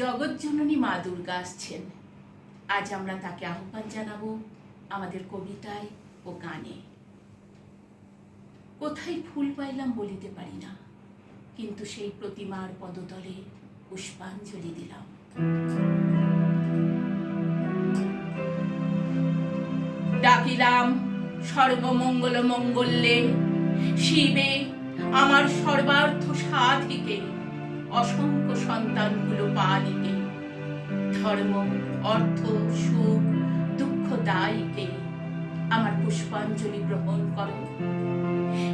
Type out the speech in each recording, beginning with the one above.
জগৎজননী মা দুর্গা আসছেন। আজ আমরা তাকে আহ্বান জানাব আমাদের কবিতায় ও গানে। কোথায় ফুল পাইলাম বলিতে পারি না, কিন্তু সেই প্রতিমার পদতলে পুষ্পাঞ্জলি দিলাম। ডাকিলাম সর্বমঙ্গল মঙ্গলে শিবে আমার সর্বার্থ সাধিকে। অসংখ্য সন্তানগুলো পালিকে ধর্ম, অর্থ, সুখ, দুঃখ দায়ীকে আমার পুষ্পাঞ্জলি গ্রহণ করো।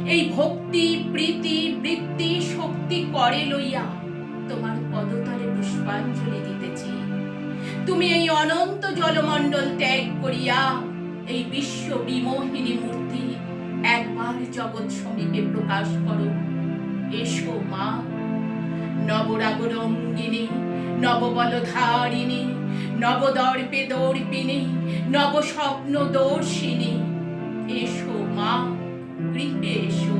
এই ভক্তি, প্রীতি, বৃত্তি, শক্তি করে লইয়া তোমার পদতলে পুষ্পাঞ্জলি দিতেছি। তুমি এই অনন্ত জলমণ্ডল ত্যাগ করিয়া এই বিশ্ব বিমোহিনী মূর্তি একবার জগৎ সমীপে প্রকাশ করো। এসো মা। নবরাগরঙ্গিনী, নববলধারিণী, নবদর্পে দর্পিনী নবস্বপ্ন দর্শিনী এসো মা, গৃহে এসো।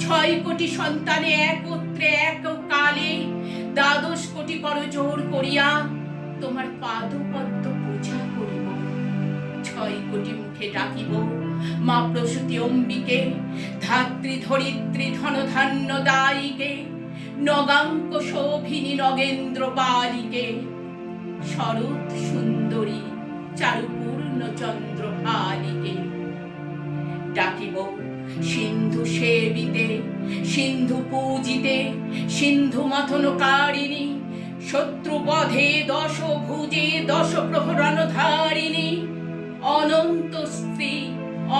ছয় কোটি সন্তানে একত্রে এক কালে দ্বাদশ কোটি কর জোর করিয়া তোমার পাদপদ্ম পূজা করিব। ছয় কোটি মুখে ডাকিব মা প্রসূতি অম্বিকে, ধাত্রী ধরিত্রী ধনধান্য দায়ীকে। নগাঙ্ক শোভিনী নগেন্দ্র বালিকে। শরৎ সুন্দরী চারুপূর্ণ চন্দ্র আলিকে ডাকিব সিন্ধু সেবিতে, সিন্ধু পূজিতে, সিন্ধু মথনকারিণী শত্রু বধে দশ ভুজে দশ প্রহরণ ধারিণী, অনন্ত স্ত্রী,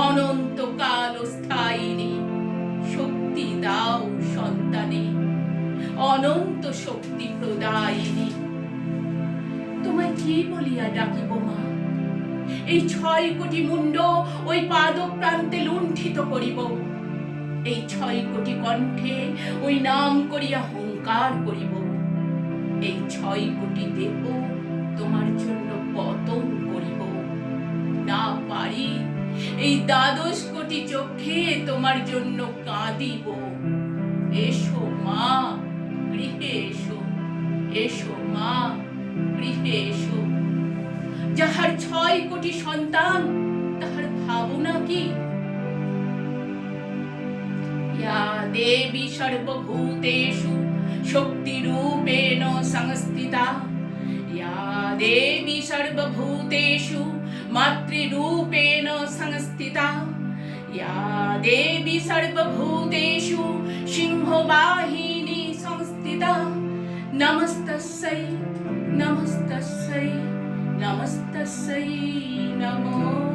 অনন্ত কাল স্থায়িনী। শক্তি দাও অনন্ত শক্তি প্রদায়িনী। তোমায় কি বলিয়া ডাকিব মা? এই ছয় কোটি মুন্ড ওই পাদ প্রান্তে লুণ্ঠিত করিব। এই ছয় কোটি কণ্ঠে ওই নাম করিয়া হুঙ্কার করিব। এই ছয় কোটি দেহ তোমার জন্য পতন করিব। না পারি, এই দ্বাদশ কোটি চোখে তোমার জন্য কাঁদিব। এসো মা। গৃহে এসো এসো মা, গৃহে এসো। যাহার ছয় কোটি সন্তান, তাহার ভাবনা কি? দেবী সর্বভূতেষু, শক্তিরূপেণ সংস্থিতা। ইয়া দেবী সর্বভূতেষু, মাতৃরূপেণ সংস্থিতা। ইয়া দেবী সর্বভূতেষু, Singhabahini Namasté. namastasai namastasai namo